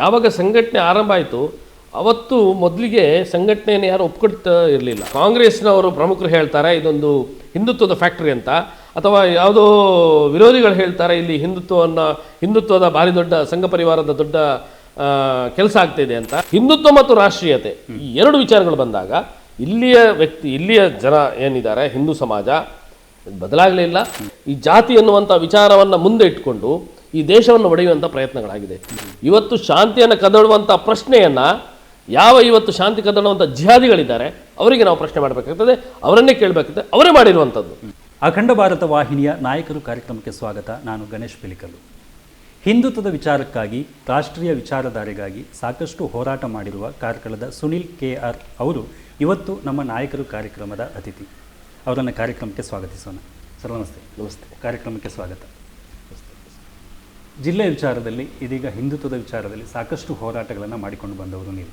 ಯಾವಾಗ ಸಂಘಟನೆ ಆರಂಭ ಆಯಿತು, ಅವತ್ತು ಮೊದಲಿಗೆ ಸಂಘಟನೆಯನ್ನು ಯಾರು ಒಪ್ಕೊಳ್ತಾ ಇರಲಿಲ್ಲ. ಕಾಂಗ್ರೆಸ್ನವರು ಪ್ರಮುಖರು ಹೇಳ್ತಾರೆ, ಇದೊಂದು ಹಿಂದುತ್ವದ ಫ್ಯಾಕ್ಟ್ರಿ ಅಂತ. ಅಥವಾ ಯಾವುದೋ ವಿರೋಧಿಗಳು ಹೇಳ್ತಾರೆ, ಇಲ್ಲಿ ಹಿಂದುತ್ವವನ್ನು, ಹಿಂದುತ್ವದ ಭಾರಿ ದೊಡ್ಡ ಸಂಘ ಪರಿವಾರದ ದೊಡ್ಡ ಕೆಲಸ ಆಗ್ತಿದೆ ಅಂತ. ಹಿಂದುತ್ವ ಮತ್ತು ರಾಷ್ಟ್ರೀಯತೆ ಈ ಎರಡು ವಿಚಾರಗಳು ಬಂದಾಗ, ಇಲ್ಲಿಯ ವ್ಯಕ್ತಿ, ಇಲ್ಲಿಯ ಜನ ಏನಿದ್ದಾರೆ, ಹಿಂದೂ ಸಮಾಜ ಬದಲಾಗಲಿಲ್ಲ ಈ ಜಾತಿ ಎನ್ನುವಂಥ ವಿಚಾರವನ್ನು ಮುಂದೆ ಇಟ್ಕೊಂಡು ಈ ದೇಶವನ್ನು ಒಡೆಯುವಂಥ ಪ್ರಯತ್ನಗಳಾಗಿದೆ. ಇವತ್ತು ಶಾಂತಿಯನ್ನು ಕದಡುವಂಥ ಪ್ರಶ್ನೆಯನ್ನ ಯಾವ ಇವತ್ತು ಶಾಂತಿ ಕದಡುವಂಥ ಜಿಹಾದಿಗಳಿದ್ದಾರೆ ಅವರಿಗೆ ನಾವು ಪ್ರಶ್ನೆ ಮಾಡಬೇಕಾಗ್ತದೆ ಅವರನ್ನೇ ಕೇಳಬೇಕಾಗ್ತದೆ ಅವರೇ ಮಾಡಿರುವಂಥದ್ದು ಅಖಂಡ ಭಾರತ ವಾಹಿನಿಯ ನಾಯಕರು ಕಾರ್ಯಕ್ರಮಕ್ಕೆ ಸ್ವಾಗತ ನಾನು ಗಣೇಶ್ ಪಿಲಿಕಲ್ಲು. ಹಿಂದುತ್ವದ ವಿಚಾರಕ್ಕಾಗಿ ರಾಷ್ಟ್ರೀಯ ವಿಚಾರಧಾರೆಗಾಗಿ ಸಾಕಷ್ಟು ಹೋರಾಟ ಮಾಡಿರುವ ಕಾರ್ಕಳದ ಸುನಿಲ್ ಕೆ ಆರ್ ಅವರು ಇವತ್ತು ನಮ್ಮ ನಾಯಕರು ಕಾರ್ಯಕ್ರಮದ ಅತಿಥಿ. ಅವರನ್ನು ಕಾರ್ಯಕ್ರಮಕ್ಕೆ ಸ್ವಾಗತಿಸೋಣ. ಸರ್ ನಮಸ್ತೆ. ನಮಸ್ತೆ. ಕಾರ್ಯಕ್ರಮಕ್ಕೆ ಸ್ವಾಗತ. ಜಿಲ್ಲೆಯ ವಿಚಾರದಲ್ಲಿ, ಇದೀಗ ಹಿಂದುತ್ವದ ವಿಚಾರದಲ್ಲಿ ಸಾಕಷ್ಟು ಹೋರಾಟಗಳನ್ನು ಮಾಡಿಕೊಂಡು ಬಂದವರು ನೀವು.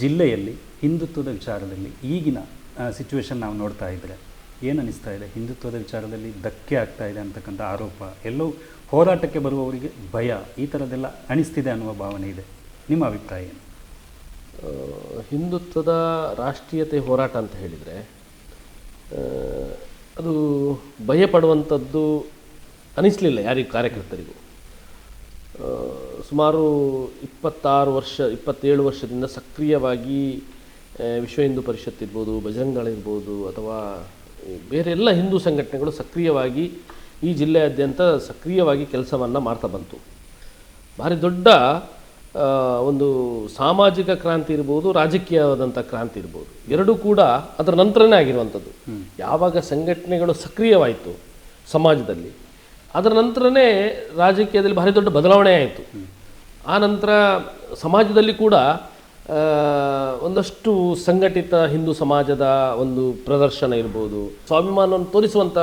ಜಿಲ್ಲೆಯಲ್ಲಿ ಹಿಂದುತ್ವದ ವಿಚಾರದಲ್ಲಿ ಈಗಿನ ಸಿಚುವೇಶನ್ ನಾವು ನೋಡ್ತಾ ಇದ್ದರೆ ಏನು ಅನಿಸ್ತಾ ಇದೆ? ಹಿಂದುತ್ವದ ವಿಚಾರದಲ್ಲಿ ಧಕ್ಕೆ ಆಗ್ತಾ ಇದೆ ಅಂತಕ್ಕಂಥ ಆರೋಪ ಎಲ್ಲವೂ ಹೋರಾಟಕ್ಕೆ ಬರುವವರಿಗೆ ಭಯ, ಈ ಥರದ್ದೆಲ್ಲ ಅನಿಸ್ತಿದೆ ಅನ್ನುವ ಭಾವನೆ ಇದೆ. ನಿಮ್ಮ ಅಭಿಪ್ರಾಯ ಏನು? ಹಿಂದುತ್ವದ ರಾಷ್ಟ್ರೀಯತೆ ಹೋರಾಟ ಅಂತ ಹೇಳಿದರೆ ಅದು ಭಯಪಡುವಂಥದ್ದು ಅನಿಸಲಿಲ್ಲ ಯಾರಿಗೂ ಕಾರ್ಯಕರ್ತರಿಗೂ. ಸುಮಾರು ಇಪ್ಪತ್ತಾರು ವರ್ಷ ಇಪ್ಪತ್ತೇಳು ವರ್ಷದಿಂದ ಸಕ್ರಿಯವಾಗಿ ವಿಶ್ವ ಹಿಂದೂ ಪರಿಷತ್ ಇರ್ಬೋದು ಬಜರಂಗ್ ದಳ ಇರ್ಬೋದು ಅಥವಾ ಬೇರೆ ಎಲ್ಲ ಹಿಂದೂ ಸಂಘಟನೆಗಳು ಸಕ್ರಿಯವಾಗಿ ಈ ಜಿಲ್ಲೆಯಾದ್ಯಂತ ಸಕ್ರಿಯವಾಗಿ ಕೆಲಸವನ್ನು ಮಾಡ್ತಾ ಬಂತು. ಭಾರಿ ದೊಡ್ಡ ಒಂದು ಸಾಮಾಜಿಕ ಕ್ರಾಂತಿ ಇರ್ಬೋದು ರಾಜಕೀಯವಾದಂಥ ಕ್ರಾಂತಿ ಇರ್ಬೋದು. ಎರಡೂ ಕೂಡ ಅದರ ನಂತರನೇ ಆಗಿರುವಂಥದ್ದು. ಯಾವಾಗ ಸಂಘಟನೆಗಳು ಸಕ್ರಿಯವಾಯಿತು ಸಮಾಜದಲ್ಲಿ ಅದರ ನಂತರನೇ ರಾಜಕೀಯದಲ್ಲಿ ಭಾರಿ ದೊಡ್ಡ ಬದಲಾವಣೆ ಆಯಿತು. ಆ ನಂತರ ಸಮಾಜದಲ್ಲಿ ಕೂಡ ಒಂದಷ್ಟು ಸಂಘಟಿತ ಹಿಂದೂ ಸಮಾಜದ ಒಂದು ಪ್ರದರ್ಶನ ಇರ್ಬೋದು ಸ್ವಾಭಿಮಾನವನ್ನು ತೋರಿಸುವಂಥ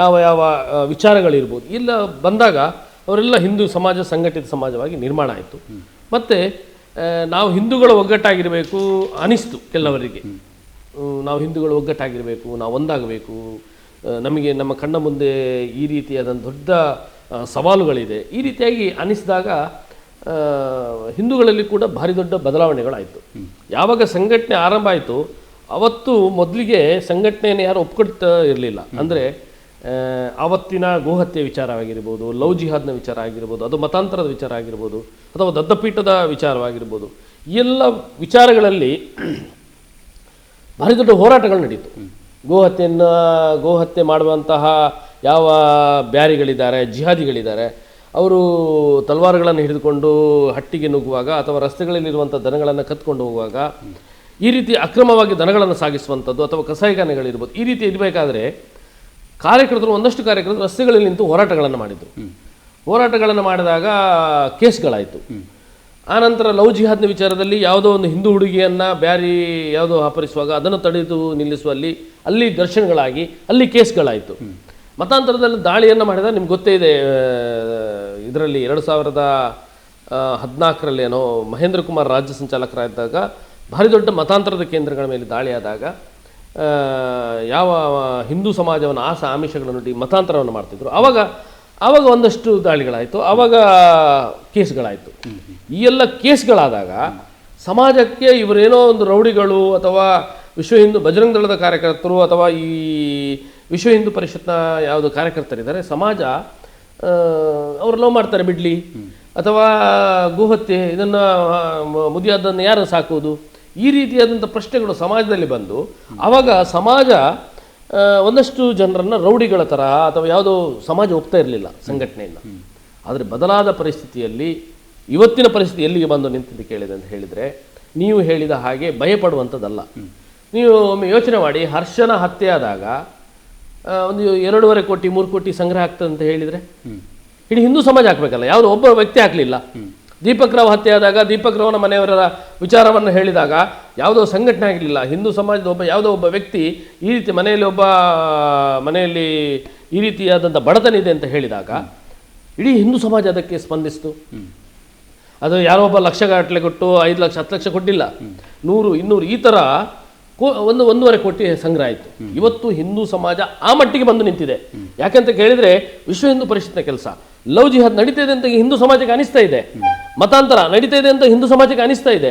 ಯಾವ ಯಾವ ವಿಚಾರಗಳಿರ್ಬೋದು. ಇಲ್ಲ ಬಂದಾಗ ಅವರೆಲ್ಲ ಹಿಂದೂ ಸಮಾಜ ಸಂಘಟಿತ ಸಮಾಜವಾಗಿ ನಿರ್ಮಾಣ ಆಯಿತು. ಮತ್ತು ನಾವು ಹಿಂದೂಗಳ ಒಗ್ಗಟ್ಟಾಗಿರಬೇಕು ಅನಿಸ್ತು ಕೆಲವರಿಗೆ. ನಾವು ಹಿಂದೂಗಳು ಒಗ್ಗಟ್ಟಾಗಿರಬೇಕು ನಾವು ಒಂದಾಗಬೇಕು ನಮಗೆ ನಮ್ಮ ಕಣ್ಣ ಮುಂದೆ ಈ ರೀತಿಯಾದ ದೊಡ್ಡ ಸವಾಲುಗಳಿದೆ. ಈ ರೀತಿಯಾಗಿ ಅನಿಸಿದಾಗ ಹಿಂದೂಗಳಲ್ಲಿ ಕೂಡ ಭಾರಿ ದೊಡ್ಡ ಬದಲಾವಣೆಗಳಾಯಿತು. ಯಾವಾಗ ಸಂಘಟನೆ ಆರಂಭ ಆಯಿತು ಅವತ್ತು ಮೊದಲಿಗೆ ಸಂಘಟನೆಯನ್ನು ಯಾರು ಒಪ್ಕೊಡ್ತಾ ಇರಲಿಲ್ಲ. ಅಂದರೆ ಆವತ್ತಿನ ಗೋಹತ್ಯೆ ವಿಚಾರವಾಗಿರ್ಬೋದು ಲವ್ ಜಿಹಾದ್ನ ವಿಚಾರ ಆಗಿರ್ಬೋದು ಅದು ಮತಾಂತರದ ವಿಚಾರ ಆಗಿರ್ಬೋದು ಅಥವಾ ದತ್ತಪೀಠದ ವಿಚಾರವಾಗಿರ್ಬೋದು ಈ ಎಲ್ಲ ವಿಚಾರಗಳಲ್ಲಿ ಭಾರಿ ದೊಡ್ಡ ಹೋರಾಟಗಳು ನಡೀತು. ಗೋಹತ್ಯೆಯನ್ನು ಗೋಹತ್ಯೆ ಮಾಡುವಂತಹ ಯಾವ ಬ್ಯಾರಿಗಳಿದ್ದಾರೆ ಜಿಹಾದಿಗಳಿದ್ದಾರೆ ಅವರು ತಲವಾರುಗಳನ್ನು ಹಿಡಿದುಕೊಂಡು ಹಟ್ಟಿಗೆ ನುಗ್ಗುವಾಗ ಅಥವಾ ರಸ್ತೆಗಳಲ್ಲಿರುವಂಥ ದನಗಳನ್ನು ಕತ್ಕೊಂಡು ಹೋಗುವಾಗ ಈ ರೀತಿ ಅಕ್ರಮವಾಗಿ ದನಗಳನ್ನು ಸಾಗಿಸುವಂಥದ್ದು ಅಥವಾ ಕಸಾಯಿಖಾನೆಗಳಿರ್ಬೋದು ಈ ರೀತಿ ಇರಬೇಕಾದ್ರೆ ಕಾರ್ಯಕರ್ತರು ಒಂದಷ್ಟು ಕಾರ್ಯಕರ್ತರು ರಸ್ತೆಗಳಲ್ಲಿ ನಿಂತು ಹೋರಾಟಗಳನ್ನು ಮಾಡಿದರು. ಹೋರಾಟಗಳನ್ನು ಮಾಡಿದಾಗ ಕೇಸ್ಗಳಾಯಿತು. ಆನಂತರ ಲವ್ ಜಿಹಾದ್ನ ವಿಚಾರದಲ್ಲಿ ಯಾವುದೋ ಒಂದು ಹಿಂದೂ ಹುಡುಗಿಯನ್ನು ಬ್ಯಾರಿ ಯಾವುದೋ ಅಪಹರಿಸುವಾಗ ಅದನ್ನು ತಡೆದು ನಿಲ್ಲಿಸುವಲ್ಲಿ ಅಲ್ಲಿ ಘರ್ಷಣೆಗಳಾಗಿ ಅಲ್ಲಿ ಕೇಸ್ಗಳಾಯಿತು. ಮತಾಂತರದಲ್ಲಿ ದಾಳಿಯನ್ನು ಮಾಡಿದಾಗ ನಿಮ್ಗೆ ಗೊತ್ತೇ ಇದೆ ಇದರಲ್ಲಿ ಎರಡು ಸಾವಿರದ ಹದಿನಾಲ್ಕರಲ್ಲಿ ಏನೋ ಮಹೇಂದ್ರ ಕುಮಾರ್ ರಾಜ್ಯ ಸಂಚಾಲಕರಾದಾಗ ಭಾರಿ ದೊಡ್ಡ ಮತಾಂತರದ ಕೇಂದ್ರಗಳ ಮೇಲೆ ದಾಳಿಯಾದಾಗ ಯಾವ ಹಿಂದೂ ಸಮಾಜವನ್ನು ಆಸ ಆಮಿಷಗಳನ್ನು ಮತಾಂತರವನ್ನು ಮಾಡ್ತಿದ್ರು. ಆವಾಗ ಆವಾಗ ಒಂದಷ್ಟು ದಾಳಿಗಳಾಯಿತು ಆವಾಗ ಕೇಸ್ಗಳಾಯಿತು. ಈ ಎಲ್ಲ ಕೇಸ್ಗಳಾದಾಗ ಸಮಾಜಕ್ಕೆ ಇವರೇನೋ ಒಂದು ರೌಡಿಗಳು ಅಥವಾ ವಿಶ್ವ ಹಿಂದೂ ಬಜರಂಗ ದಳದ ಕಾರ್ಯಕರ್ತರು ಅಥವಾ ಈ ವಿಶ್ವ ಹಿಂದೂ ಪರಿಷತ್ನ ಯಾವುದು ಕಾರ್ಯಕರ್ತರಿದ್ದಾರೆ, ಸಮಾಜ ಅವ್ರು ಲವ್ ಮಾಡ್ತಾರೆ ಬಿಡ್ಲಿ. ಅಥವಾ ಗೋಹತ್ಯೆ, ಇದನ್ನು ಮುದಿಯಾದನ್ನು ಯಾರು ಸಾಕುವುದು? ಈ ರೀತಿಯಾದಂಥ ಪ್ರಶ್ನೆಗಳು ಸಮಾಜದಲ್ಲಿ ಬಂದು ಆವಾಗ ಸಮಾಜ ಒಂದಷ್ಟು ಜನರನ್ನು ರೌಡಿಗಳ ಥರ ಅಥವಾ ಯಾವುದೋ ಸಮಾಜ ಒಪ್ತಾ ಇರಲಿಲ್ಲ ಸಂಘಟನೆಯನ್ನು ಆದರೆ ಬದಲಾದ ಪರಿಸ್ಥಿತಿಯಲ್ಲಿ ಇವತ್ತಿನ ಪರಿಸ್ಥಿತಿ ಎಲ್ಲಿಗೆ ಬಂದು ನಿಂತಿದ್ದು ಕೇಳಿದೆ ಅಂತ ಹೇಳಿದರೆ ನೀವು ಹೇಳಿದ ಹಾಗೆ ಭಯಪಡುವಂಥದ್ದಲ್ಲ. ನೀವು ಒಮ್ಮೆ ಯೋಚನೆ ಮಾಡಿ ಹರ್ಷನ ಹತ್ಯೆ ಆದಾಗ ಒಂದು ಎರಡೂವರೆ ಕೋಟಿ ಮೂರು ಕೋಟಿ ಸಂಗ್ರಹ ಆಗ್ತದೆ ಅಂತ ಹೇಳಿದರೆ? ಇಡೀ ಹಿಂದೂ ಸಮಾಜ ಹಾಕಬೇಕಲ್ಲ ಯಾವುದೋ ಒಬ್ಬ ವ್ಯಕ್ತಿ ಹಾಕಲಿಲ್ಲ. ದೀಪಕ್ ರಾವ್ ಹತ್ಯೆ ಆದಾಗ ದೀಪಕ್ ರಾವ್ನ ಮನೆಯವರ ವಿಚಾರವನ್ನು ಹೇಳಿದಾಗ ಯಾವುದೋ ಸಂಘಟನೆ ಆಗಿರಲಿಲ್ಲ. ಹಿಂದೂ ಸಮಾಜದ ಒಬ್ಬ ಯಾವುದೋ ಒಬ್ಬ ವ್ಯಕ್ತಿ ಈ ರೀತಿ ಮನೆಯಲ್ಲಿ ಒಬ್ಬ ಮನೆಯಲ್ಲಿ ಈ ರೀತಿಯಾದಂಥ ಬಡತನ ಇದೆ ಅಂತ ಹೇಳಿದಾಗ ಇಡೀ ಹಿಂದೂ ಸಮಾಜ ಅದಕ್ಕೆ ಸ್ಪಂದಿಸ್ತು. ಅದು ಯಾರೋ ಒಬ್ಬ ಲಕ್ಷಗಟ್ಟಲೆ ಕೊಟ್ಟು ಐದು ಲಕ್ಷ ಹತ್ತು ಲಕ್ಷ ಕೊಟ್ಟಿಲ್ಲ. ನೂರು ಇನ್ನೂರು ಈ ಥರ ಕೋ- ಒಂದು ಒಂದೂವರೆ ಕೋಟಿ ಸಂಗ್ರಹ ಆಯಿತು. ಇವತ್ತು ಹಿಂದೂ ಸಮಾಜ ಆ ಮಟ್ಟಿಗೆ ಬಂದು ನಿಂತಿದೆ. ಯಾಕಂತ ಕೇಳಿದರೆ ವಿಶ್ವ ಹಿಂದೂ ಪರಿಷತ್ನ ಕೆಲಸ. ಲವ್ ಜಿಹಾದ್ ನಡೀತಾ ಇದೆ ಅಂತ ಹಿಂದೂ ಸಮಾಜಕ್ಕೆ ಅನಿಸ್ತಾ ಇದೆ. ಮತಾಂತರ ನಡೀತಾ ಇದೆ ಅಂತ ಹಿಂದೂ ಸಮಾಜಕ್ಕೆ ಅನಿಸ್ತಾ ಇದೆ.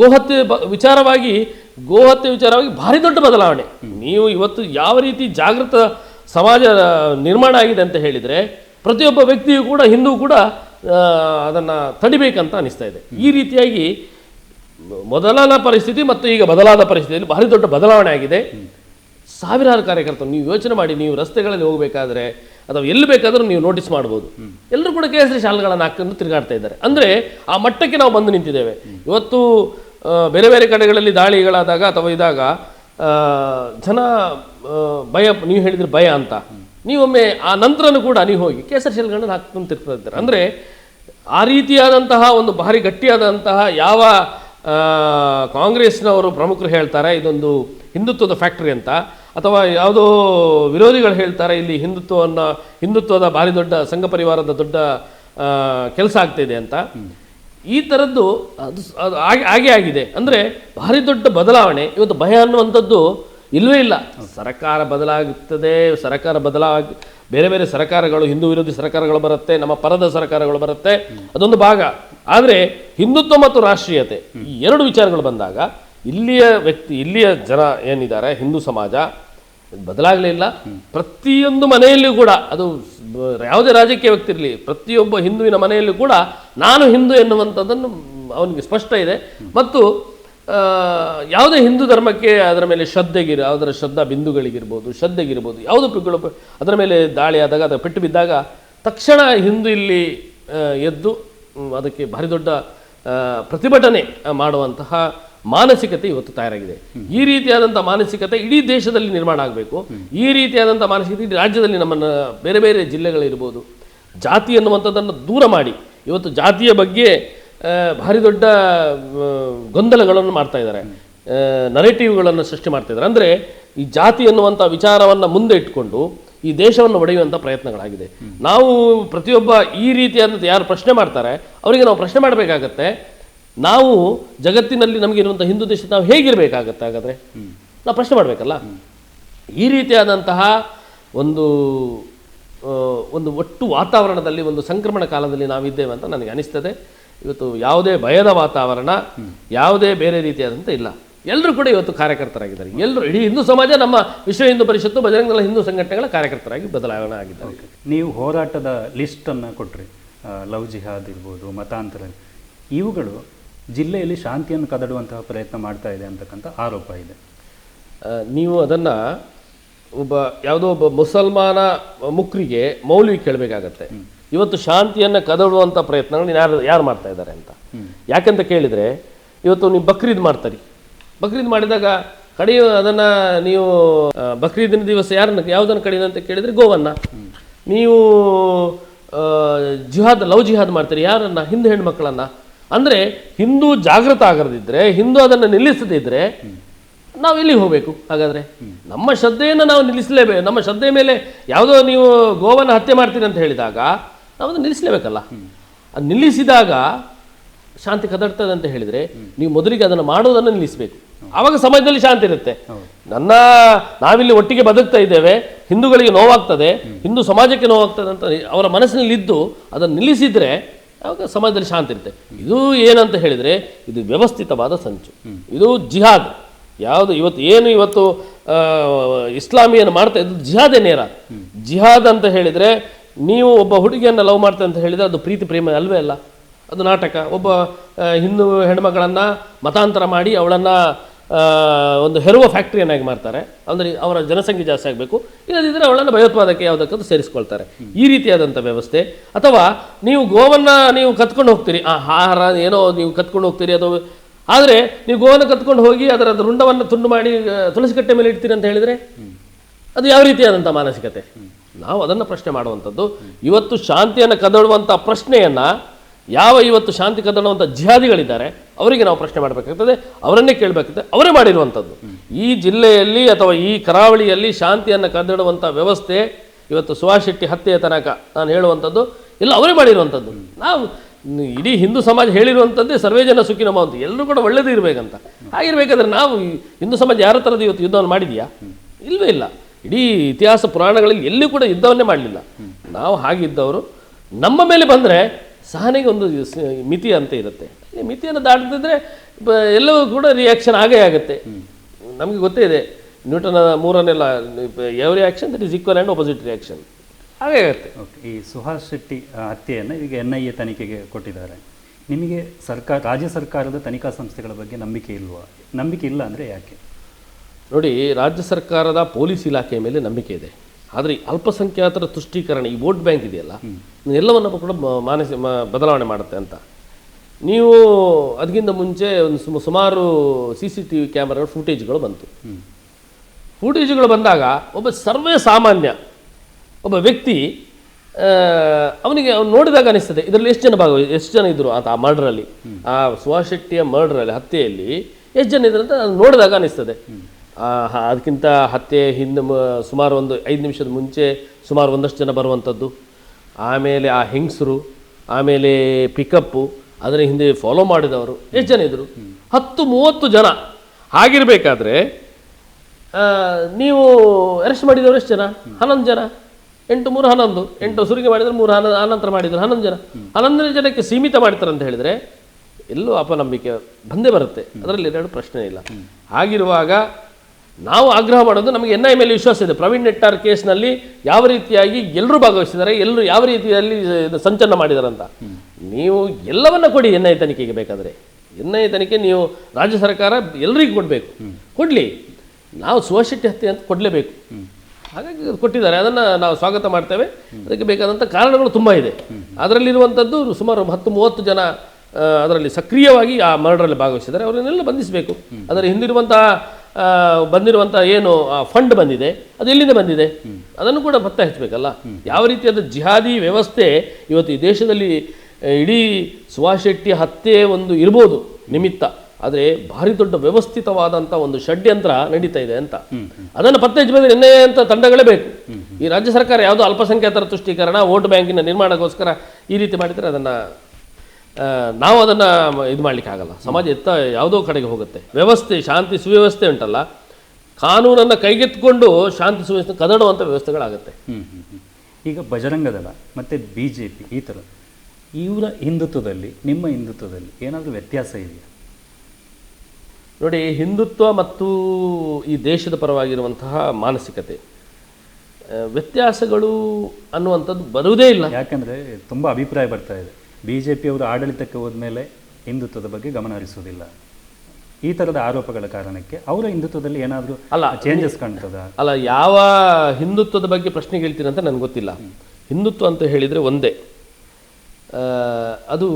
ಗೋಹತ್ಯೆ ವಿಚಾರವಾಗಿ ಗೋಹತ್ಯೆ ವಿಚಾರವಾಗಿ ಭಾರಿ ದೊಡ್ಡ ಬದಲಾವಣೆ. ನೀವು ಇವತ್ತು ಯಾವ ರೀತಿ ಜಾಗೃತ ಸಮಾಜ ನಿರ್ಮಾಣ ಆಗಿದೆ ಅಂತ ಹೇಳಿದರೆ, ಪ್ರತಿಯೊಬ್ಬ ವ್ಯಕ್ತಿಯು ಕೂಡ, ಹಿಂದೂ ಕೂಡ ಅದನ್ನ ತಡಿಬೇಕಂತ ಅನಿಸ್ತಾ ಇದೆ. ಈ ರೀತಿಯಾಗಿ ಮೊದಲಾದ ಪರಿಸ್ಥಿತಿ ಮತ್ತು ಈಗ ಬದಲಾದ ಪರಿಸ್ಥಿತಿಯಲ್ಲಿ ಭಾರಿ ದೊಡ್ಡ ಬದಲಾವಣೆ ಆಗಿದೆ. ಸಾವಿರಾರು ಕಾರ್ಯಕರ್ತರು, ನೀವು ಯೋಚನೆ ಮಾಡಿ, ನೀವು ರಸ್ತೆಗಳಲ್ಲಿ ಹೋಗಬೇಕಾದ್ರೆ ಅಥವಾ ಎಲ್ಲಿ ಬೇಕಾದರೂ ನೀವು ನೋಟಿಸ್ ಮಾಡ್ಬೋದು. ಎಲ್ಲರೂ ಕೂಡ ಕೇಸರಿ ಶಾಲೆಗಳನ್ನು ಹಾಕೊಂಡು ತಿರುಗಾಡ್ತಾ ಇದ್ದಾರೆ. ಅಂದರೆ ಆ ಮಟ್ಟಕ್ಕೆ ನಾವು ಬಂದು ನಿಂತಿದ್ದೇವೆ. ಇವತ್ತು ಬೇರೆ ಬೇರೆ ಕಡೆಗಳಲ್ಲಿ ದಾಳಿಗಳಾದಾಗ ಅಥವಾ ಇದಾಗ ಜನ ಭಯ, ನೀವು ಹೇಳಿದ್ರೆ ಭಯ ಅಂತ. ನೀವೊಮ್ಮೆ ಆ ನಂತರನೂ ಕೂಡ ನೀವು ಹೋಗಿ ಕೇಸರಿ ಶಾಲೆಗಳನ್ನು ಹಾಕೊಂಡು ತಿರ್ತಾ ಇದ್ದಾರೆ. ಅಂದರೆ ಆ ರೀತಿಯಾದಂತಹ ಒಂದು ಭಾರಿ ಗಟ್ಟಿಯಾದಂತಹ ಯಾವ ಕಾಂಗ್ರೆಸ್ನವರು ಪ್ರಮುಖರು ಹೇಳ್ತಾರೆ, ಇದೊಂದು ಹಿಂದುತ್ವದ ಫ್ಯಾಕ್ಟರಿ ಅಂತ. ಅಥವಾ ಯಾವುದೋ ವಿರೋಧಿಗಳು ಹೇಳ್ತಾರೆ, ಇಲ್ಲಿ ಹಿಂದುತ್ವವನ್ನು, ಹಿಂದುತ್ವದ ಭಾರಿ ದೊಡ್ಡ ಸಂಘ ಪರಿವಾರದ ದೊಡ್ಡ ಕೆಲಸ ಆಗ್ತಿದೆ ಅಂತ. ಈ ಥರದ್ದು ಅದು ಅದು ಆಗಿ ಹಾಗೆ ಆಗಿದೆ. ಅಂದರೆ ಭಾರಿ ದೊಡ್ಡ ಬದಲಾವಣೆ. ಇವತ್ತು ಭಯ ಅನ್ನುವಂಥದ್ದು ಇಲ್ಲವೇ ಇಲ್ಲ. ಸರ್ಕಾರ ಬದಲಾಗುತ್ತದೆ, ಸರ್ಕಾರ ಬದಲಾಗಿ, ಬೇರೆ ಬೇರೆ ಸರ್ಕಾರಗಳು, ಹಿಂದೂ ವಿರೋಧಿ ಸರ್ಕಾರಗಳು ಬರುತ್ತೆ, ನಮ್ಮ ಪರದ ಸರ್ಕಾರಗಳು ಬರುತ್ತೆ. ಅದೊಂದು ಭಾಗ. ಆದರೆ ಹಿಂದುತ್ವ ಮತ್ತು ರಾಷ್ಟ್ರೀಯತೆ ಈ ಎರಡು ವಿಚಾರಗಳು ಬಂದಾಗ ಇಲ್ಲಿಯ ವ್ಯಕ್ತಿ, ಇಲ್ಲಿಯ ಜನ ಏನಿದ್ದಾರೆ, ಹಿಂದೂ ಸಮಾಜ ಬದಲಾಗಲೇ ಇಲ್ಲ ಪ್ರತಿಯೊಂದು ಮನೆಯಲ್ಲಿಯೂ ಕೂಡ ಅದು ಯಾವುದೇ ರಾಜಕೀಯ ವ್ಯಕ್ತಿ ಇರಲಿ ಪ್ರತಿಯೊಬ್ಬ ಹಿಂದುವಿನ ಮನೆಯಲ್ಲೂ ಕೂಡ ನಾನು ಹಿಂದೂ ಎನ್ನುವಂಥದ್ದನ್ನು ಅವನಿಗೆ ಸ್ಪಷ್ಟ ಇದೆ. ಮತ್ತು ಯಾವುದೇ ಹಿಂದೂ ಧರ್ಮಕ್ಕೆ ಅದರ ಮೇಲೆ ಶ್ರದ್ಧೆಗಿರ ಅದರ ಶ್ರದ್ಧಾ ಬಿಂದುಗಳಿಗಿರ್ಬೋದು ಶ್ರದ್ಧೆಗಿರ್ಬೋದು ಯಾವುದು ಪಿಗಳು ಅದರ ಮೇಲೆ ದಾಳಿ ಆದಾಗ ಅದರ ಪೆಟ್ಟು ಬಿದ್ದಾಗ ತಕ್ಷಣ ಹಿಂದೂ ಇಲ್ಲಿ ಎದ್ದು ಅದಕ್ಕೆ ಭಾರಿ ದೊಡ್ಡ ಪ್ರತಿಭಟನೆ ಮಾಡುವಂತಹ ಮಾನಸಿಕತೆ ಇವತ್ತು ತಯಾರಾಗಿದೆ. ಈ ರೀತಿಯಾದಂಥ ಮಾನಸಿಕತೆ ಇಡೀ ದೇಶದಲ್ಲಿ ನಿರ್ಮಾಣ ಆಗಬೇಕು. ಈ ರೀತಿಯಾದಂಥ ಮಾನಸಿಕತೆ ಇಡೀ ರಾಜ್ಯದಲ್ಲಿ ನಮ್ಮನ್ನು ಬೇರೆ ಬೇರೆ ಜಿಲ್ಲೆಗಳಿರ್ಬೋದು. ಜಾತಿ ಅನ್ನುವಂಥದ್ದನ್ನು ದೂರ ಮಾಡಿ. ಇವತ್ತು ಜಾತಿಯ ಬಗ್ಗೆ ಭಾರಿ ದೊಡ್ಡ ಗೊಂದಲಗಳನ್ನು ಮಾಡ್ತಾ ಇದ್ದಾರೆ. ನರೇಟಿವ್ಗಳನ್ನು ಸೃಷ್ಟಿ ಮಾಡ್ತಾ ಇದ್ದಾರೆ. ಅಂದರೆ ಈ ಜಾತಿ ಅನ್ನುವಂಥ ವಿಚಾರವನ್ನು ಮುಂದೆ ಇಟ್ಕೊಂಡು ಈ ದೇಶವನ್ನು ಒಡೆಯುವಂಥ ಪ್ರಯತ್ನಗಳಾಗಿದೆ. ನಾವು ಪ್ರತಿಯೊಬ್ಬ ಈ ರೀತಿಯಾದಂಥ ಯಾರು ಪ್ರಶ್ನೆ ಮಾಡ್ತಾರೆ ಅವರಿಗೆ ನಾವು ಪ್ರಶ್ನೆ ಮಾಡಬೇಕಾಗತ್ತೆ. ನಾವು ಜಗತ್ತಿನಲ್ಲಿ ನಮಗಿರುವಂಥ ಹಿಂದೂ ದೇಶ ನಾವು ಹೇಗಿರಬೇಕಾಗತ್ತೆ ಹಾಗಾದರೆ? ನಾವು ಪ್ರಶ್ನೆ ಮಾಡಬೇಕಲ್ಲ? ಈ ರೀತಿಯಾದಂತಹ ಒಂದು ಒಂದು ಒಟ್ಟು ವಾತಾವರಣದಲ್ಲಿ ಒಂದು ಸಂಕ್ರಮಣ ಕಾಲದಲ್ಲಿ ನಾವಿದ್ದೇವೆ ಅಂತ ನನಗೆ ಅನಿಸ್ತದೆ. ಇವತ್ತು ಯಾವುದೇ ಭಯದ ವಾತಾವರಣ ಯಾವುದೇ ಬೇರೆ ರೀತಿಯಾದಂಥ ಇಲ್ಲ. ಎಲ್ಲರೂ ಕೂಡ ಇವತ್ತು ಕಾರ್ಯಕರ್ತರಾಗಿದ್ದಾರೆ. ಎಲ್ಲರೂ ಇಡೀ ಹಿಂದೂ ಸಮಾಜ ನಮ್ಮ ವಿಶ್ವ ಹಿಂದೂ ಪರಿಷತ್ತು ಬಜರಂಗದಳ ಹಿಂದೂ ಸಂಘಟನೆಗಳ ಕಾರ್ಯಕರ್ತರಾಗಿ ಬದಲಾವಣೆ ಆಗಿದ್ದಾರೆ ನೀವು ಹೋರಾಟದ ಲಿಸ್ಟನ್ನು ಕೊಟ್ರಿ. ಆ, ಲವ್ ಜಿಹಾದ್ ಇರ್ಬೋದು ಮತಾಂತರ ಇವುಗಳು ಜಿಲ್ಲೆಯಲ್ಲಿ ಶಾಂತಿಯನ್ನು ಕದಡುವಂತಹ ಪ್ರಯತ್ನ ಮಾಡ್ತಾ ಇದೆ ಅಂತಕ್ಕಂಥ ಆರೋಪ ಇದೆ. ನೀವು ಅದನ್ನು ಒಬ್ಬ ಯಾವುದೋ ಒಬ್ಬ ಮುಸಲ್ಮಾನ ಮುಕ್ರಿಗೆ ಮೌಲ್ಯ ಕೇಳಬೇಕಾಗತ್ತೆ. ಇವತ್ತು ಶಾಂತಿಯನ್ನು ಕದಡುವಂಥ ಪ್ರಯತ್ನಗಳು ಯಾರು ಯಾರು ಮಾಡ್ತಾ ಇದ್ದಾರೆ ಅಂತ. ಯಾಕಂತ ಕೇಳಿದರೆ ಇವತ್ತು ನೀವು ಬಕ್ರೀದ್ ಮಾಡ್ತಾರೆ. ಬಕ್ರೀದ್ ಮಾಡಿದಾಗ ಕಡಿಯ ಅದನ್ನು ನೀವು ಬಕ್ರೀದಿನ ದಿವಸ ಯಾರನ್ನ ಯಾವುದನ್ನು ಕಡಿಯೋದು ಅಂತ ಕೇಳಿದರೆ ಗೋವನ್ನ. ನೀವು ಜಿಹಾದ್ ಲವ್ ಜಿಹಾದ್ ಮಾಡ್ತೀರಿ. ಯಾರನ್ನ? ಹಿಂದೆ ಹೆಣ್ಮಕ್ಳನ್ನ. ಅಂದರೆ ಹಿಂದೂ ಜಾಗೃತ ಆಗದಿದ್ದರೆ ಹಿಂದೂ ಅದನ್ನು ನಿಲ್ಲಿಸದಿದ್ದರೆ ನಾವು ಎಲ್ಲಿಗೆ ಹೋಗಬೇಕು ಹಾಗಾದರೆ? ನಮ್ಮ ಶ್ರದ್ಧೆಯನ್ನು ನಾವು ನಿಲ್ಲಿಸಲೇಬೇಕು ನಮ್ಮ ಶ್ರದ್ಧೆ ಮೇಲೆ ಯಾವುದೋ ನೀವು ಗೋವನ್ನು ಹತ್ಯೆ ಮಾಡ್ತೀರಿ ಅಂತ ಹೇಳಿದಾಗ ನಾವು ಅದನ್ನು ನಿಲ್ಲಿಸಲೇಬೇಕಲ್ಲ. ಅದು ನಿಲ್ಲಿಸಿದಾಗ ಶಾಂತಿ ಕದಡ್ತದೆ ಅಂತ ಹೇಳಿದರೆ ನೀವು ಮೊದಲಿಗೆ ಅದನ್ನು ಮಾಡೋದನ್ನು ನಿಲ್ಲಿಸಬೇಕು. ಆವಾಗ ಸಮಾಜದಲ್ಲಿ ಶಾಂತಿ ಇರುತ್ತೆ. ನನ್ನ ನಾವಿಲ್ಲಿ ಒಟ್ಟಿಗೆ ಬದುಕ್ತಾ ಇದ್ದೇವೆ ಹಿಂದೂಗಳಿಗೆ ನೋವಾಗ್ತದೆ ಹಿಂದೂ ಸಮಾಜಕ್ಕೆ ನೋವಾಗ್ತದೆ ಅಂತ ಅವರ ಮನಸ್ಸಿನಲ್ಲಿ ಇದ್ದು ಅದನ್ನು ನಿಲ್ಲಿಸಿದ್ರೆ ಆವಾಗ ಸಮಾಜದಲ್ಲಿ ಶಾಂತಿ ಇರುತ್ತೆ? ಇದು ಏನಂತ ಹೇಳಿದರೆ, ಇದು ವ್ಯವಸ್ಥಿತವಾದ ಸಂಚು. ಇದು ಜಿಹಾದ್. ಯಾವುದು ಇವತ್ತು, ಏನು ಇವತ್ತು ಇಸ್ಲಾಮಿ ಇಸ್ಲಾಮಿಯನ್ನು ಮಾಡ್ತಾ ಇದ್ದು ಜಿಹಾದೇ ನೇರ. ಜಿಹಾದ್ ಅಂತ ಹೇಳಿದರೆ, ನೀವು ಒಬ್ಬ ಹುಡುಗಿಯನ್ನು ಲವ್ ಮಾಡ್ತೇವೆ ಅಂತ ಹೇಳಿದರೆ ಅದು ಪ್ರೀತಿ ಪ್ರೇಮ ಅಲ್ವೇ ಅಲ್ಲ. ಅದು ನಾಟಕ. ಒಬ್ಬ ಹಿಂದೂ ಹೆಣ್ಮಗಳನ್ನು ಮತಾಂತರ ಮಾಡಿ ಅವಳನ್ನು ಒಂದು ಹೆರುವ ಫ್ಯಾಕ್ಟ್ರಿಯನ್ನಾಗಿ ಮಾಡ್ತಾರೆ. ಅಂದರೆ ಅವರ ಜನಸಂಖ್ಯೆ ಜಾಸ್ತಿ ಆಗಬೇಕು. ಇಲ್ಲದಿದ್ದರೆ ಅವಳನ್ನು ಭಯೋತ್ಪಾದಕ ಯಾವುದಕ್ಕಂತ ಸೇರಿಸ್ಕೊಳ್ತಾರೆ. ಈ ರೀತಿಯಾದಂಥ ವ್ಯವಸ್ಥೆ. ಅಥವಾ ನೀವು ಗೋವನ್ನು ನೀವು ಕತ್ಕೊಂಡು ಹೋಗ್ತೀರಿ. ಆ ಆಹಾರ ಏನೋ ನೀವು ಕತ್ಕೊಂಡು ಹೋಗ್ತೀರಿ ಅಥವಾ ಆದರೆ ನೀವು ಗೋವನ್ನು ಕತ್ಕೊಂಡು ಹೋಗಿ ಅದರ ರುಂಡವನ್ನು ತುಂಡು ಮಾಡಿ ತುಳಸಿ ಕಟ್ಟೆ ಮೇಲೆ ಇಡ್ತೀರಿ ಅಂತ ಹೇಳಿದರೆ? ಅದು ಯಾವ ರೀತಿಯಾದಂಥ ಮಾನಸಿಕತೆ? ನಾವು ಅದನ್ನು ಪ್ರಶ್ನೆ ಮಾಡುವಂಥದ್ದು. ಇವತ್ತು ಶಾಂತಿಯನ್ನು ಕದಡುವಂಥ ಪ್ರಶ್ನೆಯನ್ನು ಯಾವ ಇವತ್ತು ಶಾಂತಿ ಕದಡುವಂಥ ಜಿಹಾದಿಗಳಿದ್ದಾರೆ, ಅವರಿಗೆ ನಾವು ಪ್ರಶ್ನೆ ಮಾಡಬೇಕಾಗ್ತದೆ, ಅವರನ್ನೇ ಕೇಳಬೇಕಾಗ್ತದೆ, ಅವರೇ ಮಾಡಿರುವಂಥದ್ದು. ಈ ಜಿಲ್ಲೆಯಲ್ಲಿ ಅಥವಾ ಈ ಕರಾವಳಿಯಲ್ಲಿ ಶಾಂತಿಯನ್ನು ಕದಡುವಂಥ ವ್ಯವಸ್ಥೆ ಇವತ್ತು ಸುಭಾಷ್ ಶೆಟ್ಟಿ ಹತ್ಯೆಯ ತನಕ ನಾನು ಹೇಳುವಂಥದ್ದು, ಇಲ್ಲ, ಅವರೇ ಮಾಡಿರುವಂಥದ್ದು. ನಾವು ಇಡೀ ಹಿಂದೂ ಸಮಾಜ ಹೇಳಿರುವಂಥದ್ದೇ ಸರ್ವೇ ಜನ ಸುಖಿನಮ ಅಂತ, ಎಲ್ಲರೂ ಕೂಡ ಒಳ್ಳೇದು ಇರಬೇಕಂತ. ಹಾಗಿರ್ಬೇಕಾದ್ರೆ ನಾವು ಹಿಂದೂ ಸಮಾಜ ಯಾರ ಥರದ ಇವತ್ತು ಯುದ್ಧವನ್ನು ಮಾಡಿದೆಯಾ? ಇಲ್ಲವೇ ಇಲ್ಲ. ಇಡೀ ಇತಿಹಾಸ ಪುರಾಣಗಳಲ್ಲಿ ಎಲ್ಲಿ ಕೂಡ ಯುದ್ಧವನ್ನೇ ಮಾಡಲಿಲ್ಲ. ನಾವು ಹಾಗಿದ್ದವರು, ನಮ್ಮ ಮೇಲೆ ಬಂದರೆ ಸಹನೆಗೆ ಒಂದು ಮಿತಿ ಅಂತ ಇರುತ್ತೆ. ಈ ಮಿತಿಯನ್ನು ದಾಟದಿದ್ರೆ ಬ- ಎಲ್ಲವೂ ಕೂಡ ರಿಯಾಕ್ಷನ್ ಆಗೇ ಆಗುತ್ತೆ. ನಮಗೆ ಗೊತ್ತೇ ಇದೆ ನ್ಯೂಟನ್ ಮೂರನ್ನೆಲ್ಲ ಯಾವ action that is equal and opposite reaction ಹಾಗೇ ಆಗುತ್ತೆ. ಓಕೆ ಈ ಸುಹಾಸ್ ಶೆಟ್ಟಿ ಹತ್ಯೆಯನ್ನು ಈಗ ಎನ್ ಐ ಎ ತನಿಖೆಗೆ ಕೊಟ್ಟಿದ್ದಾರೆ. ನಿಮಗೆ ಸರ್ಕಾರ ರಾಜ್ಯ ಸರ್ಕಾರದ ತನಿಖಾ ಸಂಸ್ಥೆಗಳ ಬಗ್ಗೆ ನಂಬಿಕೆ ಇಲ್ವಾ? ನಂಬಿಕೆ ಇಲ್ಲ ಅಂದರೆ ಯಾಕೆ? ನೋಡಿ ರಾಜ್ಯ ಸರ್ಕಾರದ ಪೊಲೀಸ್ ಇಲಾಖೆಯ ಮೇಲೆ ನಂಬಿಕೆ ಇದೆ. ಆದರೆ ಅಲ್ಪಸಂಖ್ಯಾತರ ತುಷ್ಟೀಕರಣ, ಈ ವೋಟ್ ಬ್ಯಾಂಕ್ ಇದೆಯಲ್ಲ ಎಲ್ಲವನ್ನು ಕೂಡ ಮಾನಸ ಬದಲಾವಣೆ ಮಾಡುತ್ತೆ ಅಂತ ನೀವು ಅದಕ್ಕಿಂತ ಮುಂಚೆ ಒಂದು ಸುಮ, ಸುಮಾರು ಸಿ ಸಿ ಟಿ ವಿ ಕ್ಯಾಮರಾಗಳ ಫುಟೇಜ್ಗಳು ಬಂತು. ಫುಟೇಜ್ಗಳು ಬಂದಾಗ ಒಬ್ಬ ಸರ್ವೇ ಸಾಮಾನ್ಯ ಒಬ್ಬ ವ್ಯಕ್ತಿ ಅವನಿಗೆ ಅವ್ನು ನೋಡಿದಾಗ ಅನಿಸ್ತದೆ, ಇದರಲ್ಲಿ ಎಷ್ಟು ಜನ ಭಾಗ ಎಷ್ಟು ಜನ ಇದ್ರು ಆತ ಆ ಮರ್ಡ್ರಲ್ಲಿ, ಆ ಸುಹಾಸ್ ಶೆಟ್ಟಿಯ ಮರ್ಡ್ರಲ್ಲಿ, ಹತ್ಯೆಯಲ್ಲಿ ಎಷ್ಟು ಜನ ಇದ್ರು ಅಂತ ನೋಡಿದಾಗ ಅನಿಸ್ತದೆ ಅದಕ್ಕಿಂತ ಹತ್ಯೆ ಹಿಂದೆ ಸುಮಾರು ಒಂದು ಐದು ನಿಮಿಷದ ಮುಂಚೆ ಸುಮಾರು ಒಂದಷ್ಟು ಜನ ಬರುವಂಥದ್ದು. ಆಮೇಲೆ ಆ ಹೆಂಗಸರು, ಆಮೇಲೆ ಪಿಕಪ್ಪು, ಅದರ ಹಿಂದೆ ಫಾಲೋ ಮಾಡಿದವರು, ಎಷ್ಟು ಜನ ಇದ್ದರು ಹತ್ತು ಮೂವತ್ತು ಜನ. ಆಗಿರಬೇಕಾದ್ರೆ ನೀವು ಅರೆಸ್ಟ್ ಮಾಡಿದವರು ಎಷ್ಟು ಜನ? ಹನ್ನೊಂದು ಜನ. ಎಂಟು, ಮೂರು, ಹನ್ನೊಂದು. ಎಂಟು ಸುರಿಗೆ ಮಾಡಿದರೆ, ಮೂರು ಹನ್ನ ಆನಂತರ ಮಾಡಿದ್ರು, ಹನ್ನೊಂದು ಜನ. ಹನ್ನೊಂದನೇ ಜನಕ್ಕೆ ಸೀಮಿತ ಮಾಡ್ತಾರೆ ಅಂತ ಹೇಳಿದ್ರೆ, ಎಲ್ಲೂ ಅಪನಂಬಿಕೆ ಬಂದೇ ಬರುತ್ತೆ. ಅದರಲ್ಲಿ ಎರಡು ಪ್ರಶ್ನೆ ಇಲ್ಲ. ಹಾಗಿರುವಾಗ ನಾವು ಆಗ್ರಹ ಮಾಡೋದು ನಮಗೆ ಎನ್ ಐ ಮೇಲೆ ವಿಶ್ವಾಸ ಇದೆ. ಪ್ರವೀಣ್ ನೆಟ್ಟಾರ್ ಕೇಸ್ನಲ್ಲಿ ಯಾವ ರೀತಿಯಾಗಿ ಎಲ್ಲರೂ ಭಾಗವಹಿಸಿದ್ದಾರೆ, ಎಲ್ಲರೂ ಯಾವ ರೀತಿಯಲ್ಲಿ ಸಂಚಲನ ಮಾಡಿದ್ದಾರೆ ಅಂತ ನೀವು ಎಲ್ಲವನ್ನ ಕೊಡಿ ಎನ್ ಐ ತನಿಖೆಗೆ ಬೇಕಾದರೆ. ಎನ್ ಐ ತನಿಖೆ ನೀವು ರಾಜ್ಯ ಸರ್ಕಾರ ಎಲ್ಲರಿಗೂ ಕೊಡಬೇಕು. ಕೊಡಲಿ. ನಾವು ಸುವಶೆಟ್ಟಿ ಹತ್ಯೆ ಅಂತ ಕೊಡಲೇಬೇಕು. ಹಾಗಾಗಿ ಕೊಟ್ಟಿದ್ದಾರೆ. ಅದನ್ನು ನಾವು ಸ್ವಾಗತ ಮಾಡ್ತೇವೆ. ಅದಕ್ಕೆ ಬೇಕಾದಂಥ ಕಾರಣಗಳು ತುಂಬ ಇದೆ. ಅದರಲ್ಲಿರುವಂಥದ್ದು ಸುಮಾರು ಹತ್ತು, ಮೂವತ್ತು ಜನ ಅದರಲ್ಲಿ ಸಕ್ರಿಯವಾಗಿ ಆ ಮರ್ಡರಲ್ಲಿ ಭಾಗವಹಿಸಿದ್ದಾರೆ. ಅವರನ್ನೆಲ್ಲ ಬಂಧಿಸಬೇಕು. ಅದರ ಹಿಂದಿರುವಂತಹ ಬಂದಿರುವಂಥ ಏನು ಫಂಡ್ ಬಂದಿದೆ. ಅದು ಎಲ್ಲಿಂದ ಬಂದಿದೆ? ಅದನ್ನು ಕೂಡ ಪತ್ತೆ ಹಚ್ಚಬೇಕಲ್ಲ ಯಾವ ರೀತಿಯಾದ ಜಿಹಾದಿ ವ್ಯವಸ್ಥೆ ಇವತ್ತು ಈ ದೇಶದಲ್ಲಿ ಇಡೀ ಸುಭಾಷ್ ಶೆಟ್ಟಿ ಹತ್ಯೆ ಒಂದು ಇರ್ಬೋದು ನಿಮಿತ್ತ. ಆದರೆ ಭಾರಿ ದೊಡ್ಡ ವ್ಯವಸ್ಥಿತವಾದಂಥ ಒಂದು ಷಡ್ಯಂತ್ರ ನಡೀತಾ ಇದೆ ಅಂತ. ಅದನ್ನು ಪತ್ತೆ ಹಚ್ಚಬೇಕು ನಿನ್ನೆ ಅಂತ ತಂಡಗಳೇ ಬೇಕು. ಈ ರಾಜ್ಯ ಸರ್ಕಾರ ಯಾವುದೋ ಅಲ್ಪಸಂಖ್ಯಾತರ ತುಷ್ಟೀಕರಣ, ವೋಟ್ ಬ್ಯಾಂಕಿನ ನಿರ್ಮಾಣಕ್ಕೋಸ್ಕರ ಈ ರೀತಿ ಮಾಡಿದರೆ ಅದನ್ನು ನಾವು ಅದನ್ನು ಇದು ಮಾಡಲಿಕ್ಕೆ ಆಗಲ್ಲ. ಸಮಾಜ ಎತ್ತ ಯಾವುದೋ ಕಡೆಗೆ ಹೋಗುತ್ತೆ. ವ್ಯವಸ್ಥೆ ಶಾಂತಿ ಸುವ್ಯವಸ್ಥೆ ಉಂಟಲ್ಲ. ಕಾನೂನನ್ನು ಕೈಗೆತ್ತಿಕೊಂಡು ಶಾಂತಿ ಸುವ್ಯವಸ್ಥೆ ಕದಡುವಂಥ ವ್ಯವಸ್ಥೆಗಳಾಗುತ್ತೆ. ಈಗ ಬಜರಂಗ ದಳ ಮತ್ತು ಬಿ ಜೆ ಪಿ ಈ ಥರ ಇವರ ಹಿಂದುತ್ವದಲ್ಲಿ ನಿಮ್ಮ ಹಿಂದುತ್ವದಲ್ಲಿ ಏನಾದರೂ ವ್ಯತ್ಯಾಸ ಇದೆಯಾ? ನೋಡಿ ಹಿಂದುತ್ವ ಮತ್ತು ಈ ದೇಶದ ಪರವಾಗಿರುವಂತಹ ಮಾನಸಿಕತೆ ವ್ಯತ್ಯಾಸಗಳು ಅನ್ನುವಂಥದ್ದು ಬರುವುದೇ ಇಲ್ಲ. ಯಾಕಂದರೆ ತುಂಬ ಅಭಿಪ್ರಾಯ ಬರ್ತಾ ಇದೆ. ಬಿ ಜೆ ಪಿಯವರು ಆಡಳಿತಕ್ಕೆ ಹೋದ್ಮೇಲೆ ಹಿಂದುತ್ವದ ಬಗ್ಗೆ ಗಮನ ಹರಿಸುವುದಿಲ್ಲ. ಈ ಥರದ ಆರೋಪಗಳ ಕಾರಣಕ್ಕೆ ಅವರ ಹಿಂದುತ್ವದಲ್ಲಿ ಏನಾದರೂ ಅಲ್ಲ, ಚೇಂಜಸ್ ಕಾಣ್ತದ? ಅಲ್ಲ ಯಾವ ಹಿಂದುತ್ವದ ಬಗ್ಗೆ ಪ್ರಶ್ನೆ ಕೇಳ್ತೀನಿ ಅಂತ ನನಗೆ ಗೊತ್ತಿಲ್ಲ. ಹಿಂದುತ್ವ ಅಂತ ಹೇಳಿದರೆ ಒಂದೇ. ಅದು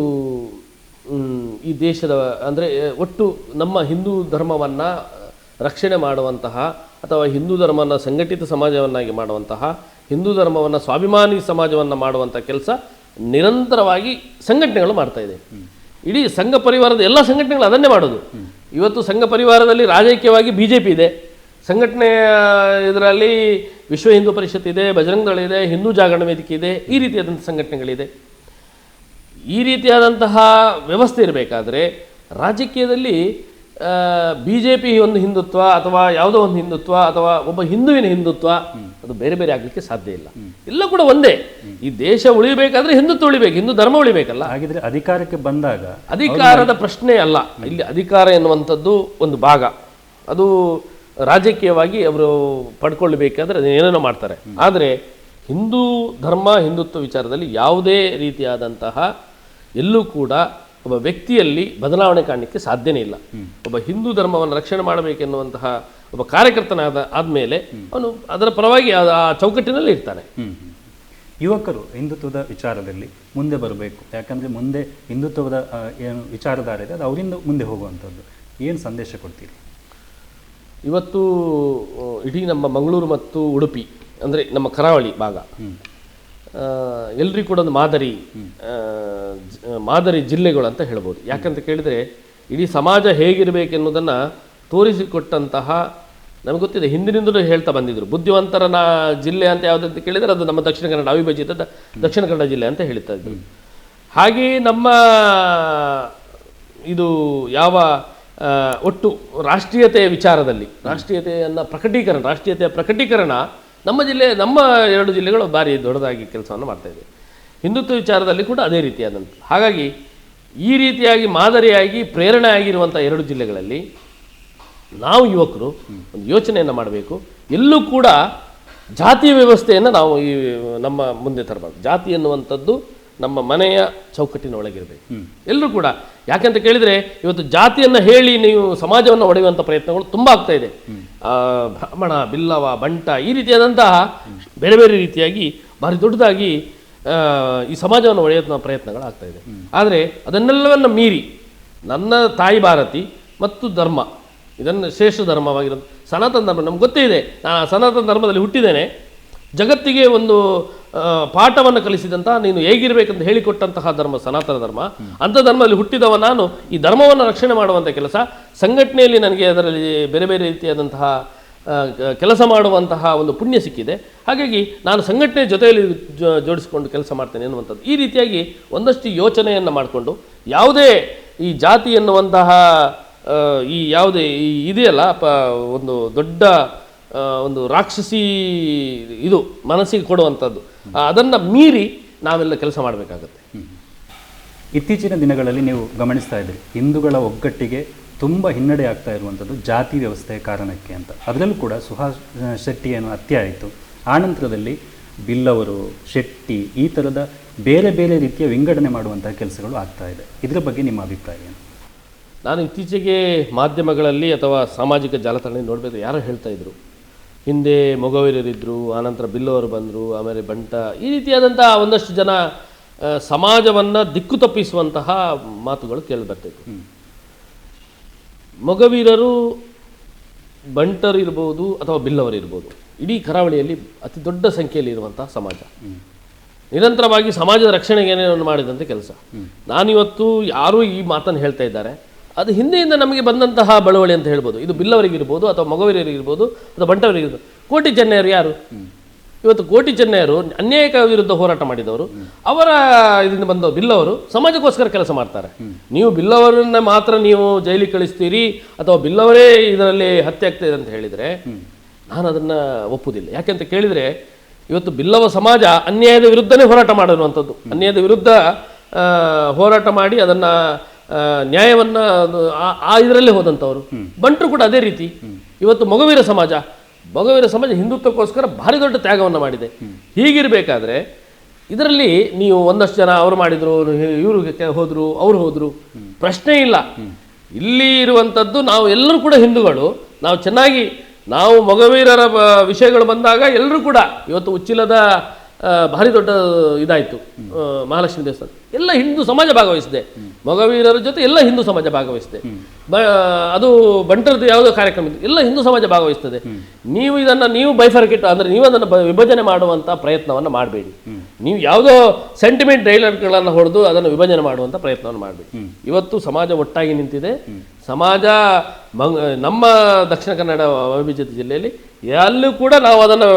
ಈ ದೇಶದ ಅಂದರೆ ಒಟ್ಟು ನಮ್ಮ ಹಿಂದೂ ಧರ್ಮವನ್ನು ರಕ್ಷಣೆ ಮಾಡುವಂತಹ ಅಥವಾ ಹಿಂದೂ ಧರ್ಮವನ್ನು ಸಂಘಟಿತ ಸಮಾಜವನ್ನಾಗಿ ಮಾಡುವಂತಹ ಹಿಂದೂ ಧರ್ಮವನ್ನು ಸ್ವಾಭಿಮಾನಿ ಸಮಾಜವನ್ನು ಮಾಡುವಂಥ ಕೆಲಸ ನಿರಂತರವಾಗಿ ಸಂಘಟನೆಗಳು ಮಾಡ್ತಾ ಇದೆ. ಇಡೀ ಸಂಘ ಪರಿವಾರದ ಎಲ್ಲ ಸಂಘಟನೆಗಳು ಅದನ್ನೇ ಮಾಡೋದು. ಇವತ್ತು ಸಂಘ ಪರಿವಾರದಲ್ಲಿ ರಾಜಕೀಯವಾಗಿ ಬಿ ಜೆ ಪಿ ಇದೆ. ಸಂಘಟನೆ ಇದರಲ್ಲಿ ವಿಶ್ವ ಹಿಂದೂ ಪರಿಷತ್ ಇದೆ, ಬಜರಂಗ ದಳ ಇದೆ, ಹಿಂದೂ ಜಾಗರಣ ವೇದಿಕೆ ಇದೆ, ಈ ರೀತಿಯಾದಂಥ ಸಂಘಟನೆಗಳಿದೆ. ಈ ರೀತಿಯಾದಂತಹ ವ್ಯವಸ್ಥೆ ಇರಬೇಕಾದ್ರೆ ರಾಜಕೀಯದಲ್ಲಿ ಬಿ ಜೆ ಪಿ ಒಂದು ಹಿಂದುತ್ವ ಅಥವಾ ಯಾವುದೋ ಒಂದು ಹಿಂದುತ್ವ ಅಥವಾ ಒಬ್ಬ ಹಿಂದುವಿನ ಹಿಂದುತ್ವ ಅದು ಬೇರೆ ಬೇರೆ ಆಗಲಿಕ್ಕೆ ಸಾಧ್ಯ ಇಲ್ಲ. ಎಲ್ಲ ಕೂಡ ಒಂದೇ. ಈ ದೇಶ ಉಳಿಬೇಕಾದ್ರೆ ಹಿಂದುತ್ವ ಉಳಿಬೇಕು ಹಿಂದೂ ಧರ್ಮ ಉಳಿಬೇಕಲ್ಲ? ಹಾಗಿದ್ರೆ ಅಧಿಕಾರಕ್ಕೆ ಬಂದಾಗ ಅಧಿಕಾರದ ಪ್ರಶ್ನೆ ಅಲ್ಲ. ಇಲ್ಲಿ ಅಧಿಕಾರ ಎನ್ನುವಂಥದ್ದು ಒಂದು ಭಾಗ. ಅದು ರಾಜಕೀಯವಾಗಿ ಅವರು ಪಡ್ಕೊಳ್ಬೇಕಾದ್ರೆ ಏನೇನೋ ಮಾಡ್ತಾರೆ. ಆದರೆ ಹಿಂದೂ ಧರ್ಮ ಹಿಂದುತ್ವ ವಿಚಾರದಲ್ಲಿ ಯಾವುದೇ ರೀತಿಯಾದಂತಹ ಎಲ್ಲೂ ಕೂಡ ಒಬ್ಬ ವ್ಯಕ್ತಿಯಲ್ಲಿ ಬದಲಾವಣೆ ಕಾಣಲಿಕ್ಕೆ ಸಾಧ್ಯನೇ ಇಲ್ಲ. ಒಬ್ಬ ಹಿಂದೂ ಧರ್ಮವನ್ನು ರಕ್ಷಣೆ ಮಾಡಬೇಕೆನ್ನುವಂತಹ ಒಬ್ಬ ಕಾರ್ಯಕರ್ತನಾದ ಆದಮೇಲೆ ಅವನು ಅದರ ಪರವಾಗಿ ಆ ಚೌಕಟ್ಟಿನಲ್ಲಿ ಇರ್ತಾನೆ. ಯುವಕರು ಹಿಂದುತ್ವದ ವಿಚಾರದಲ್ಲಿ ಮುಂದೆ ಬರಬೇಕು. ಯಾಕಂದರೆ ಮುಂದೆ ಹಿಂದುತ್ವದ ಏನು ವಿಚಾರಧಾರೆ ಇದೆ ಅದು ಅವರಿಂದ ಮುಂದೆ ಹೋಗುವಂಥದ್ದು. ಏನು ಸಂದೇಶ ಕೊಡ್ತೀರಿ? ಇವತ್ತು ಇಡೀ ನಮ್ಮ ಮಂಗಳೂರು ಮತ್ತು ಉಡುಪಿ ಅಂದರೆ ನಮ್ಮ ಕರಾವಳಿ ಭಾಗ ಎಲ್ಲರಿಗೂ ಕೂಡ ಒಂದು ಮಾದರಿ ಮಾದರಿ ಜಿಲ್ಲೆಗಳು ಅಂತ ಹೇಳ್ಬೋದು. ಯಾಕಂತ ಕೇಳಿದರೆ ಇಡೀ ಸಮಾಜ ಹೇಗಿರಬೇಕೆನ್ನುವುದನ್ನು ತೋರಿಸಿಕೊಟ್ಟಂತಹ, ನಮಗೆ ಗೊತ್ತಿದೆ, ಹಿಂದಿನಿಂದಲೂ ಹೇಳ್ತಾ ಬಂದಿದ್ದರು ಬುದ್ಧಿವಂತರ ನಾ ಜಿಲ್ಲೆ ಅಂತ ಯಾವುದಂತ ಕೇಳಿದರೆ ಅದು ನಮ್ಮ ದಕ್ಷಿಣ ಕನ್ನಡ ಅವಿಭಜಿತ ದಕ್ಷಿಣ ಕನ್ನಡ ಜಿಲ್ಲೆ ಅಂತ ಹೇಳ್ತಾ ಇದ್ದರು ಹಾಗೆಯೇ ನಮ್ಮ, ಇದು ಯಾವ ಒಟ್ಟು ರಾಷ್ಟ್ರೀಯತೆಯ ವಿಚಾರದಲ್ಲಿ, ರಾಷ್ಟ್ರೀಯತೆಯನ್ನು ಪ್ರಕಟೀಕರಣ, ರಾಷ್ಟ್ರೀಯತೆಯ ಪ್ರಕಟೀಕರಣ ನಮ್ಮ ಜಿಲ್ಲೆ, ನಮ್ಮ ಎರಡು ಜಿಲ್ಲೆಗಳು ಭಾರಿ ದೊಡ್ಡದಾಗಿ ಕೆಲಸವನ್ನು ಮಾಡ್ತಾ ಇದೆ. ಹಿಂದುತ್ವ ವಿಚಾರದಲ್ಲಿ ಕೂಡ ಅದೇ ರೀತಿಯಾದಂಥ ಹಾಗಾಗಿ ಈ ರೀತಿಯಾಗಿ ಮಾದರಿಯಾಗಿ ಪ್ರೇರಣೆ ಆಗಿರುವಂಥ ಎರಡು ಜಿಲ್ಲೆಗಳಲ್ಲಿ ನಾವು ಯುವಕರು ಒಂದು ಯೋಚನೆಯನ್ನು ಮಾಡಬೇಕು. ಎಲ್ಲೂ ಕೂಡ ಜಾತಿ ವ್ಯವಸ್ಥೆಯನ್ನು ನಾವು ಈ ನಮ್ಮ ಮುಂದೆ ತರಬಾರ್ದು. ಜಾತಿ ಎನ್ನುವಂಥದ್ದು ನಮ್ಮ ಮನೆಯ ಚೌಕಟ್ಟಿನ ಒಳಗಿರಬೇಕು. ಎಲ್ಲರೂ ಕೂಡ ಯಾಕೆಂತ ಕೇಳಿದರೆ ಇವತ್ತು ಜಾತಿಯನ್ನು ಹೇಳಿ ನೀವು ಸಮಾಜವನ್ನು ಒಡೆಯುವಂಥ ಪ್ರಯತ್ನಗಳು ತುಂಬ ಆಗ್ತಾ ಇದೆ. ಆ, ಬ್ರಾಹ್ಮಣ ಬಿಲ್ಲವ ಬಂಟ ಈ ರೀತಿಯಾದಂತಹ ಬೇರೆ ಬೇರೆ ರೀತಿಯಾಗಿ ಭಾರಿ ದೊಡ್ಡದಾಗಿ ಈ ಸಮಾಜವನ್ನು ಒಡೆಯುವಂಥ ಪ್ರಯತ್ನಗಳು ಆಗ್ತಾ ಇದೆ ಆದರೆ ಅದನ್ನೆಲ್ಲವನ್ನು ಮೀರಿ ನನ್ನ ತಾಯಿ ಭಾರತಿ ಮತ್ತು ಧರ್ಮ ಇದನ್ನು ಶ್ರೇಷ್ಠ ಧರ್ಮವಾಗಿರೋದು. ಸನಾತನ ಧರ್ಮ, ನಮ್ಗೆ ಗೊತ್ತೇ ಇದೆ. ನಾನು ಸನಾತನ ಧರ್ಮದಲ್ಲಿ ಹುಟ್ಟಿದ್ದೇನೆ. ಜಗತ್ತಿಗೆ ಒಂದು ಪಾಠವನ್ನು ಕಲಿಸಿದಂಥ ನೀನು ಹೇಗಿರಬೇಕಂತ ಹೇಳಿಕೊಟ್ಟಂತಹ ಧರ್ಮ, ಸನಾತನ ಧರ್ಮ. ಅಂಥ ಧರ್ಮದಲ್ಲಿ ಹುಟ್ಟಿದವ ನಾನು. ಈ ಧರ್ಮವನ್ನು ರಕ್ಷಣೆ ಮಾಡುವಂಥ ಕೆಲಸ. ಸಂಘಟನೆಯಲ್ಲಿ ನನಗೆ ಅದರಲ್ಲಿ ಬೇರೆ ಬೇರೆ ರೀತಿಯಾದಂತಹ ಕೆಲಸ ಮಾಡುವಂತಹ ಒಂದು ಪುಣ್ಯ ಸಿಕ್ಕಿದೆ. ಹಾಗಾಗಿ ನಾನು ಸಂಘಟನೆ ಜೊತೆಯಲ್ಲಿ ಜೋಡಿಸಿಕೊಂಡು ಕೆಲಸ ಮಾಡ್ತೇನೆ ಎನ್ನುವಂಥದ್ದು. ಈ ರೀತಿಯಾಗಿ ಒಂದಷ್ಟು ಯೋಚನೆಯನ್ನು ಮಾಡಿಕೊಂಡು ಯಾವುದೇ ಈ ಜಾತಿ ಎನ್ನುವಂತಹ ಈ ಯಾವುದೇ ಇದೆಯಲ್ಲ ಪ ಒಂದು ದೊಡ್ಡ ಒಂದು ರಾಕ್ಷಸಿ ಇದು ಮನಸ್ಸಿಗೆ ಕೊಡುವಂಥದ್ದು. ಅದನ್ನು ಮೀರಿ ನಾವೆಲ್ಲ ಕೆಲಸ ಮಾಡಬೇಕಾಗತ್ತೆ. ಇತ್ತೀಚಿನ ದಿನಗಳಲ್ಲಿ ನೀವು ಗಮನಿಸ್ತಾ ಇದ್ದೀರಿ ಹಿಂದೂಗಳ ಒಗ್ಗಟ್ಟಿಗೆ ತುಂಬ ಹಿನ್ನಡೆ ಆಗ್ತಾ ಇರುವಂಥದ್ದು ಜಾತಿ ವ್ಯವಸ್ಥೆಯ ಕಾರಣಕ್ಕೆ ಅಂತ. ಅದರಲ್ಲೂ ಕೂಡ ಸುಹಾಸ್ ಶೆಟ್ಟಿ ಏನು ಹತ್ಯೆ ಆಯಿತು. ಆನಂತರದಲ್ಲಿ ಬಿಲ್ಲವರು, ಶೆಟ್ಟಿ ಈ ಥರದ ಬೇರೆ ಬೇರೆ ರೀತಿಯ ವಿಂಗಡಣೆ ಮಾಡುವಂತಹ ಕೆಲಸಗಳು ಆಗ್ತಾ ಇದೆ. ಇದರ ಬಗ್ಗೆ ನಿಮ್ಮ ಅಭಿಪ್ರಾಯ ಏನು? ನಾನು ಇತ್ತೀಚೆಗೆ ಮಾಧ್ಯಮಗಳಲ್ಲಿ ಅಥವಾ ಸಾಮಾಜಿಕ ಜಾಲತಾಣ ನೋಡಬೇಕು ಯಾರೋ ಹೇಳ್ತಾ ಇದ್ರು. ಹಿಂದೆ ಮೊಗವೀರರಿದ್ದರು ಆನಂತರ ಬಿಲ್ಲವರು ಬಂದರು ಆಮೇಲೆ ಬಂಟ ಈ ರೀತಿಯಾದಂಥ ಒಂದಷ್ಟು ಜನ ಸಮಾಜವನ್ನು ದಿಕ್ಕು ತಪ್ಪಿಸುವಂತಹ ಮಾತುಗಳು ಕೇಳಿ ಬರ್ತಿತ್ತು ಮೊಗವೀರರು ಬಂಟರು ಇರ್ಬೋದು ಅಥವಾ ಬಿಲ್ಲವರು ಇರ್ಬೋದು ಇಡೀ ಕರಾವಳಿಯಲ್ಲಿ ಅತಿ ದೊಡ್ಡ ಸಂಖ್ಯೆಯಲ್ಲಿ ಇರುವಂತಹ ಸಮಾಜ. ನಿರಂತರವಾಗಿ ಸಮಾಜದ ರಕ್ಷಣೆಗೆ ಏನೇನು ಮಾಡಿದಂತೆ ಕೆಲಸ. ನಾನಿವತ್ತು ಯಾರು ಈ ಮಾತನ್ನು ಹೇಳ್ತಾ ಇದ್ದಾರೆ. ಅದು ಹಿಂದೆಯಿಂದ ನಮಗೆ ಬಂದಂತಹ ಬಳುವಳಿ ಅಂತ ಹೇಳ್ಬೋದು. ಇದು ಬಿಲ್ಲವರಿಗಿರ್ಬೋದು ಅಥವಾ ಮಗವರಿಗಿರ್ಬೋದು ಅಥವಾ ಬಂಟವರಿಗಿರ್ಬೋದು. ಕೋಟಿ ಚೆನ್ನೈಯರು ಯಾರು? ಇವತ್ತು ಕೋಟಿ ಚೆನ್ನೈಯರು ಅನ್ಯಾಯಕ ವಿರುದ್ಧ ಹೋರಾಟ ಮಾಡಿದವರು. ಅವರ ಇದರಿಂದ ಬಂದ ಬಿಲ್ಲವರು ಸಮಾಜಕ್ಕೋಸ್ಕರ ಕೆಲಸ ಮಾಡ್ತಾರೆ. ನೀವು ಬಿಲ್ಲವರನ್ನ ಮಾತ್ರ ನೀವು ಜೈಲಿಗೆ ಕಳಿಸ್ತೀರಿ ಅಥವಾ ಬಿಲ್ಲವರೇ ಇದರಲ್ಲಿ ಹತ್ಯೆ ಆಗ್ತಿದೆ ಅಂತ ಹೇಳಿದರೆ ನಾನು ಅದನ್ನು ಒಪ್ಪುವುದಿಲ್ಲ ಯಾಕೆಂತ ಕೇಳಿದರೆ ಇವತ್ತು ಬಿಲ್ಲವ ಸಮಾಜ ಅನ್ಯಾಯದ ವಿರುದ್ಧನೇ ಹೋರಾಟ ಮಾಡಿರುವಂಥದ್ದು ಅನ್ಯಾಯದ ವಿರುದ್ಧ ಹೋರಾಟ ಮಾಡಿ ಅದನ್ನು ನ್ಯಾಯವನ್ನು ಆ- ಇದರಲ್ಲೇ ಹೋದಂಥವ್ರು. ಬಂಟರು ಕೂಡ ಅದೇ ರೀತಿ. ಇವತ್ತು ಮಗುವೀರ ಸಮಾಜ ಮಗುವೀರ ಸಮಾಜ ಹಿಂದುತ್ವಕ್ಕೋಸ್ಕರ ಭಾರಿ ದೊಡ್ಡ ತ್ಯಾಗವನ್ನು ಮಾಡಿದೆ. ಹೀಗಿರಬೇಕಾದ್ರೆ ಇದರಲ್ಲಿ ನೀವು ಒಂದಷ್ಟು ಜನ ಅವರು ಮಾಡಿದ್ರು ಇವರು ಹೋದರು ಅವರು ಹೋದರು. ಪ್ರಶ್ನೆ ಇಲ್ಲ. ಇಲ್ಲಿ ಇರುವಂಥದ್ದು ನಾವು ಎಲ್ಲರೂ ಕೂಡ ಹಿಂದೂಗಳು. ನಾವು ಚೆನ್ನಾಗಿ ನಾವು ಮೊಗವೀರರ ವಿಷಯಗಳು ಬಂದಾಗ ಎಲ್ಲರೂ ಕೂಡ ಇವತ್ತು ಉಚ್ಚಿಲದ ಭಾರಿ ದೊಡ್ಡ ಇದಾಯಿತು. ಮಹಾಲಕ್ಷ್ಮಿ ದೇವಸ್ಥಾನ. ಎಲ್ಲ ಹಿಂದೂ ಸಮಾಜ ಭಾಗವಹಿಸಿದೆ. ಮೊಗವೀರರ ಜೊತೆ ಎಲ್ಲ ಹಿಂದೂ ಸಮಾಜ ಭಾಗವಹಿಸಿದೆ. ಅದು ಬಂಟರದ್ದು ಯಾವುದೋ ಕಾರ್ಯಕ್ರಮ ಇದೆ ಎಲ್ಲ ಹಿಂದೂ ಸಮಾಜ ಭಾಗವಹಿಸ್ತದೆ. ನೀವು ಇದನ್ನು, ನೀವು ಬೈಫರ್ಕೆಟ್ ಅಂದರೆ ನೀವು ಅದನ್ನು ವಿಭಜನೆ ಮಾಡುವಂಥ ಪ್ರಯತ್ನವನ್ನು ಮಾಡಬೇಡಿ. ನೀವು ಯಾವುದೋ ಸೆಂಟಿಮೆಂಟ್ ಡೈಲಾಗ್ಗಳನ್ನು ಹೊಡೆದು ಅದನ್ನು ವಿಭಜನೆ ಮಾಡುವಂಥ ಪ್ರಯತ್ನವನ್ನು ಮಾಡಬೇಡಿ. ಇವತ್ತು ಸಮಾಜ ಒಟ್ಟಾಗಿ ನಿಂತಿದೆ. ಸಮಾಜ ನಮ್ಮ ದಕ್ಷಿಣ ಕನ್ನಡ ಅವಿಭಜಿತ ಜಿಲ್ಲೆಯಲ್ಲಿ ಎಲ್ಲೂ ಕೂಡ ನಾವು ಅದನ್ನು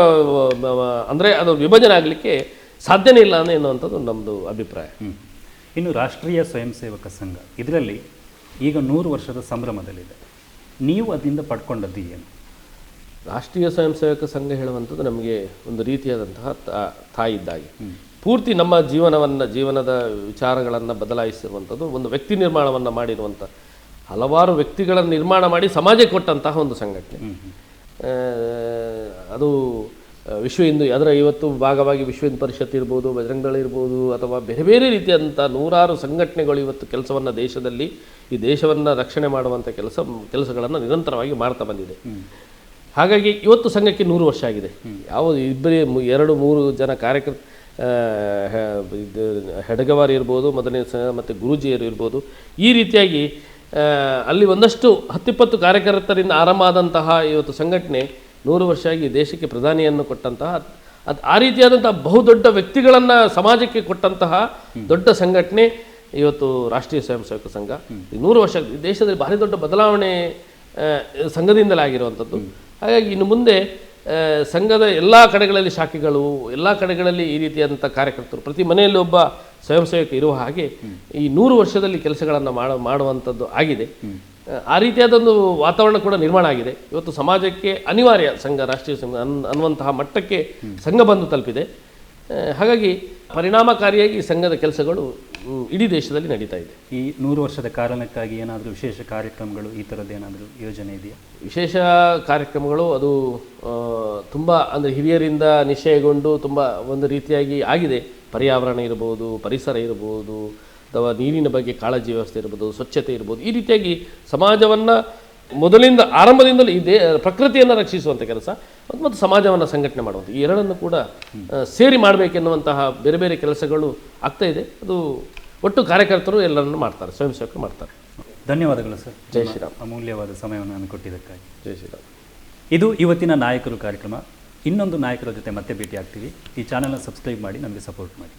ಅಂದರೆ ಅದು ವಿಭಜನೆ ಆಗಲಿಕ್ಕೆ ಸಾಧ್ಯನೇ ಇಲ್ಲ ಅನ್ನೋ ಎನ್ನುವಂಥದ್ದು ನಮ್ಮದು ಅಭಿಪ್ರಾಯ. ಇನ್ನು ರಾಷ್ಟ್ರೀಯ ಸ್ವಯಂ ಸೇವಕ ಸಂಘ ಇದರಲ್ಲಿ ಈಗ ನೂರು ವರ್ಷದ ಸಂಭ್ರಮದಲ್ಲಿದೆ. ನೀವು ಅದರಿಂದ ಪಡ್ಕೊಂಡದ್ದು ಏನು? ರಾಷ್ಟ್ರೀಯ ಸ್ವಯಂ ಸೇವಕ ಸಂಘ ಹೇಳುವಂಥದ್ದು ನಮಗೆ ಒಂದು ರೀತಿಯಾದಂತಹ ತಾಯಿ ಇದ್ದಾಗೆ. ಪೂರ್ತಿ ನಮ್ಮ ಜೀವನವನ್ನು ಜೀವನದ ವಿಚಾರಗಳನ್ನು ಬದಲಾಯಿಸಿರುವಂಥದ್ದು ಒಂದು ವ್ಯಕ್ತಿ ನಿರ್ಮಾಣವನ್ನು ಮಾಡಿರುವಂಥ ಹಲವಾರು ವ್ಯಕ್ತಿಗಳನ್ನು ನಿರ್ಮಾಣ ಮಾಡಿ ಸಮಾಜಕ್ಕೆ ಕೊಟ್ಟಂತಹ ಒಂದು ಸಂಘಟನೆ. ಅದು ವಿಶ್ವ ಹಿಂದೂ ಅದರ ಇವತ್ತು ಭಾಗವಾಗಿ ವಿಶ್ವ ಹಿಂದೂ ಪರಿಷತ್ ಇರ್ಬೋದು ಬಜರಂಗದಳ ಇರ್ಬೋದು ಅಥವಾ ಬೇರೆ ಬೇರೆ ರೀತಿಯಾದಂಥ ನೂರಾರು ಸಂಘಟನೆಗಳು ಇವತ್ತು ಕೆಲಸವನ್ನು ದೇಶದಲ್ಲಿ ಈ ದೇಶವನ್ನು ರಕ್ಷಣೆ ಮಾಡುವಂಥ ಕೆಲಸ ಕೆಲಸಗಳನ್ನು ನಿರಂತರವಾಗಿ ಮಾಡ್ತಾ ಬಂದಿದೆ. ಹಾಗಾಗಿ ಇವತ್ತು ಸಂಘಕ್ಕೆ ನೂರು ವರ್ಷ ಆಗಿದೆ. ಯಾವ ಇಬ್ಬರೇ ಎರಡು ಮೂರು ಜನ ಕಾರ್ಯಕರ್ತ ಹೆಡಗವಾರ್ ಇರ್ಬೋದು ಮೊದಲನೇ ಸಂಘ ಮತ್ತು ಗುರೂಜಿಯರು ಇರ್ಬೋದು ಈ ರೀತಿಯಾಗಿ ಅಲ್ಲಿ ಒಂದಷ್ಟು ಹತ್ತಿಪ್ಪತ್ತು ಕಾರ್ಯಕರ್ತರಿಂದ ಆರಂಭ ಆದಂತಹ ಇವತ್ತು ಸಂಘಟನೆ ನೂರು ವರ್ಷ ಆಗಿ ದೇಶಕ್ಕೆ ಪ್ರಧಾನಿಯನ್ನು ಕೊಟ್ಟಂತಹ ಅದು ಆ ರೀತಿಯಾದಂಥ ಬಹುದೊಡ್ಡ ವ್ಯಕ್ತಿಗಳನ್ನು ಸಮಾಜಕ್ಕೆ ಕೊಟ್ಟಂತಹ ದೊಡ್ಡ ಸಂಘಟನೆ ಇವತ್ತು ರಾಷ್ಟ್ರೀಯ ಸ್ವಯಂ ಸೇವಕ ಸಂಘ. ಈ ನೂರು ವರ್ಷ ದೇಶದಲ್ಲಿ ಭಾರಿ ದೊಡ್ಡ ಬದಲಾವಣೆ ಸಂಘದಿಂದಲೇ ಆಗಿರುವಂಥದ್ದು. ಹಾಗಾಗಿ ಇನ್ನು ಮುಂದೆ ಸಂಘದ ಎಲ್ಲ ಕಡೆಗಳಲ್ಲಿ ಶಾಖೆಗಳು ಎಲ್ಲ ಕಡೆಗಳಲ್ಲಿ ಈ ರೀತಿಯಾದಂಥ ಕಾರ್ಯಕರ್ತರು ಪ್ರತಿ ಮನೆಯಲ್ಲಿ ಒಬ್ಬ ಸ್ವಯಂ ಸೇವಕ ಇರುವ ಹಾಗೆ ಈ ನೂರು ವರ್ಷದಲ್ಲಿ ಕೆಲಸಗಳನ್ನು ಮಾಡ ಮಾಡುವಂಥದ್ದು ಆಗಿದೆ. ಆ, ರೀತಿಯಾದೊಂದು ವಾತಾವರಣ ಕೂಡ ನಿರ್ಮಾಣ ಆಗಿದೆ. ಇವತ್ತು ಸಮಾಜಕ್ಕೆ ಅನಿವಾರ್ಯ ಸಂಘ ರಾಷ್ಟ್ರೀಯ ಸಂಘ ಅನ್ ಅನ್ನುವಂತಹ ಮಟ್ಟಕ್ಕೆ ಸಂಘ ಬಂದು ತಲುಪಿದೆ. ಹಾಗಾಗಿ ಪರಿಣಾಮಕಾರಿಯಾಗಿ ಸಂಘದ ಕೆಲಸಗಳು ಇಡೀ ದೇಶದಲ್ಲಿ ನಡೀತಾ ಇದೆ. ಈ ನೂರು ವರ್ಷದ ಕಾರಣಕ್ಕಾಗಿ ಏನಾದರೂ ವಿಶೇಷ ಕಾರ್ಯಕ್ರಮಗಳು ಈ ಥರದ್ದು ಏನಾದರೂ ಯೋಜನೆ ಇದೆಯಾ? ವಿಶೇಷ ಕಾರ್ಯಕ್ರಮಗಳು ಅದು ತುಂಬ ಅಂದರೆ ಹಿರಿಯರಿಂದ ನಿಶ್ಚಯಗೊಂಡು ತುಂಬ ಒಂದು ರೀತಿಯಾಗಿ ಆಗಿದೆ. ಪರ್ಯಾವರಣ ಇರ್ಬೋದು ಪರಿಸರ ಇರ್ಬೋದು ಅಥವಾ ನೀರಿನ ಬಗ್ಗೆ ಕಾಳಜಿ ವ್ಯವಸ್ಥೆ ಇರ್ಬೋದು ಸ್ವಚ್ಛತೆ ಇರ್ಬೋದು ಈ ರೀತಿಯಾಗಿ ಸಮಾಜವನ್ನು ಮೊದಲಿಂದ ಆರಂಭದಿಂದಲೂ ಈ ದೇ ಪ್ರಕೃತಿಯನ್ನು ರಕ್ಷಿಸುವಂಥ ಕೆಲಸ ಮತ್ತು ಸಮಾಜವನ್ನು ಸಂಘಟನೆ ಮಾಡುವಂಥ ಈ ಎರಡನ್ನು ಕೂಡ ಸೇರಿ ಮಾಡಬೇಕೆನ್ನುವಂತಹ ಬೇರೆ ಬೇರೆ ಕೆಲಸಗಳು ಆಗ್ತಾ ಇದೆ. ಅದು ಒಟ್ಟು ಕಾರ್ಯಕರ್ತರು ಎಲ್ಲರನ್ನು ಮಾಡ್ತಾರೆ ಸ್ವಯಂ ಸೇವಕರು ಮಾಡ್ತಾರೆ. ಧನ್ಯವಾದಗಳು ಸರ್. ಜೈ ಶ್ರೀರಾಮ್ ಅಮೂಲ್ಯವಾದ ಸಮಯವನ್ನು ನಾನು ಕೊಟ್ಟಿದ್ದಕ್ಕಾಗಿ. ಜೈ ಶ್ರೀರಾಮ್ ಇದು ಇವತ್ತಿನ ನಾಯಕರು ಕಾರ್ಯಕ್ರಮ. ಇನ್ನೊಂದು ನಾಯಕರ ಜೊತೆ ಮತ್ತೆ ಭೇಟಿ ಆಗ್ತೀವಿ ಈ ಚಾನಲ್ನ ಸಬ್ಸ್ಕ್ರೈಬ್ ಮಾಡಿ ನಮಗೆ ಸಪೋರ್ಟ್ ಮಾಡಿ.